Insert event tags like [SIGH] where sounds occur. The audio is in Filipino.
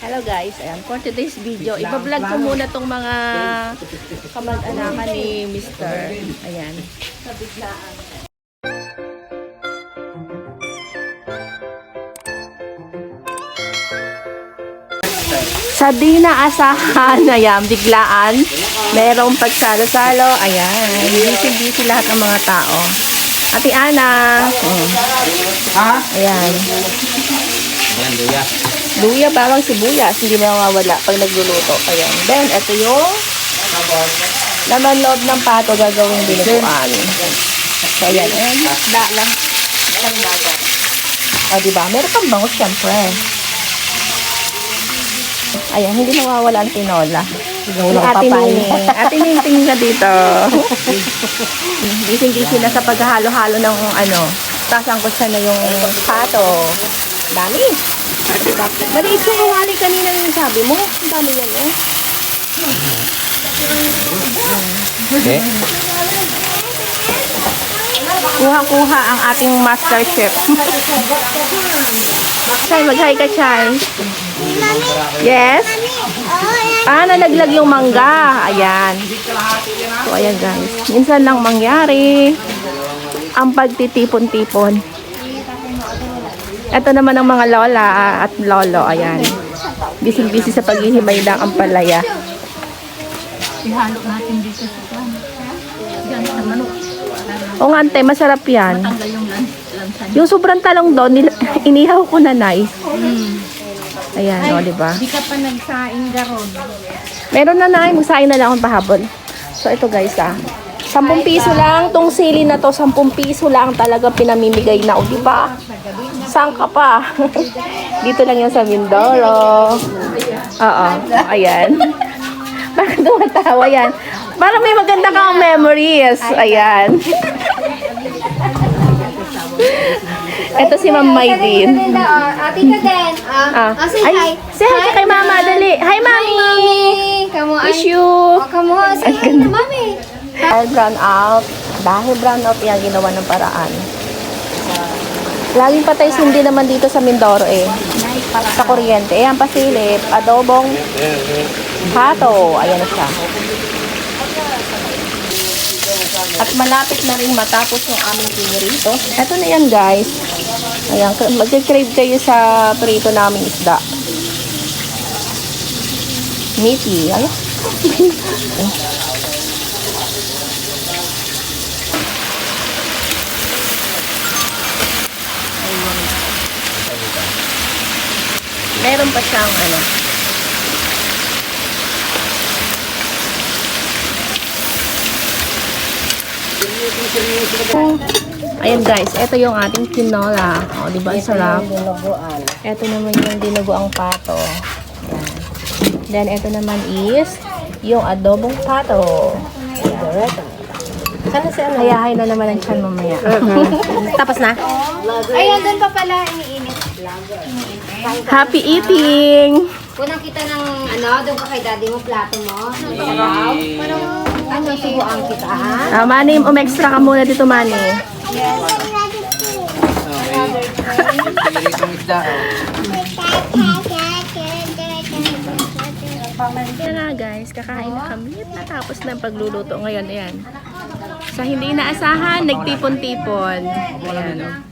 Hello guys, ayan, for today's video, ibablog ko muna tong mga kamag-anakan ni Mr. Ayan. Sa di naasahan, ayan, biglaan, merong pagsalo-salo, ayan, busy-busy lahat ng mga tao. Ate Ana, ayan, Yan, luya. Luya, bawang sibuyas, hindi mawawala pag nagluluto. Ayan. Then, ito yung laman loob ng pato gagawing binuguan. So, ayan. Ayan, isda lang. Isang dagat. O, diba? Meron pang bangus, syempre. Ayan, hindi nawawala ang tinola. Yung ate Ning. Ate Ning, tingin ka dito. Gising-gising na sa paghahalo-halo ng ano. Tasangkot siya na yung pato. Dami. Maliit yung kawali kanina yung sabi mo. Ang dami yan eh. Okay. Kuha-kuha ang ating master chef. [LAUGHS] Chay, mag-hi ka, Chay. Yes? Ah, nalaglag yung mangga. Ayan. So, ayan guys. Minsan lang mangyari ang pagtitipon-tipon. Ito naman ang mga lola at lolo. Ayan. Busy-busy sa paghihimay ng ampalaya. Ihalo natin dito sa kwan. Yan, sa manok. O nga, ante, masarap yan. Yung sobrang talong doon, [LAUGHS] inihaw ko na, Nay. Mm. Ayan, o, di ba? Di ka pa nagsaing garon. Meron na, Nay. Magsain na lang akong pahabol. So, ito guys, ah. 10 piso lang. Tong sili na to, 10 piso lang talaga pinamimigay na. O, di ba? Saan ka pa? [LAUGHS] Dito lang yan sa Mindoro. Oo, ayan. [LAUGHS] Bakit tumatawa yan? Para may maganda kang memories. Ayan. [LAUGHS] Ito si Ma'am Maydin. Ate ka din. Ah. Ah, say Ay, hi. say hi ka kay Mama, dali. Hi, Mami. Mami. Kamu ay. Miss you. Oh, kamu. Say hi Mami. Dahil brown out. Dahil brown out yan ginawa ng paraan. Laging patay sindi naman dito sa Mindoro eh. Sa kuryente. Ayan, pasilip. Adobong pato. Ayan na siya. At malapit na rin matapos yung aming pinirito. Ito na yan guys. Ayan, mag-crave kayo sa prito naming isda. Meaty. Ayan. Meron pa siyang ano. Ayan guys, ito yung ating tinola. O, di ba? Sarap. Ito naman yung dinuguang pato. Ayan. Then, ito naman is yung adobong pato. Sana si ano? Hayahay na naman ang tiyan mamaya. [LAUGHS] [LAUGHS] Tapos na? Ayan, doon pa pala iniinit. Happy eating! Unang kita ng ano, doon ka kay daddy mo, plato mo. Parang, ano, subuan kita, ha? Ah, Manny, umextra ka muna dito, Manny. Ganitong isda. Yan na guys, kakain na kami at natapos na ang pagluluto ngayon. Ayan. Sa hindi inaasahan, nagtipon-tipon. Ayan.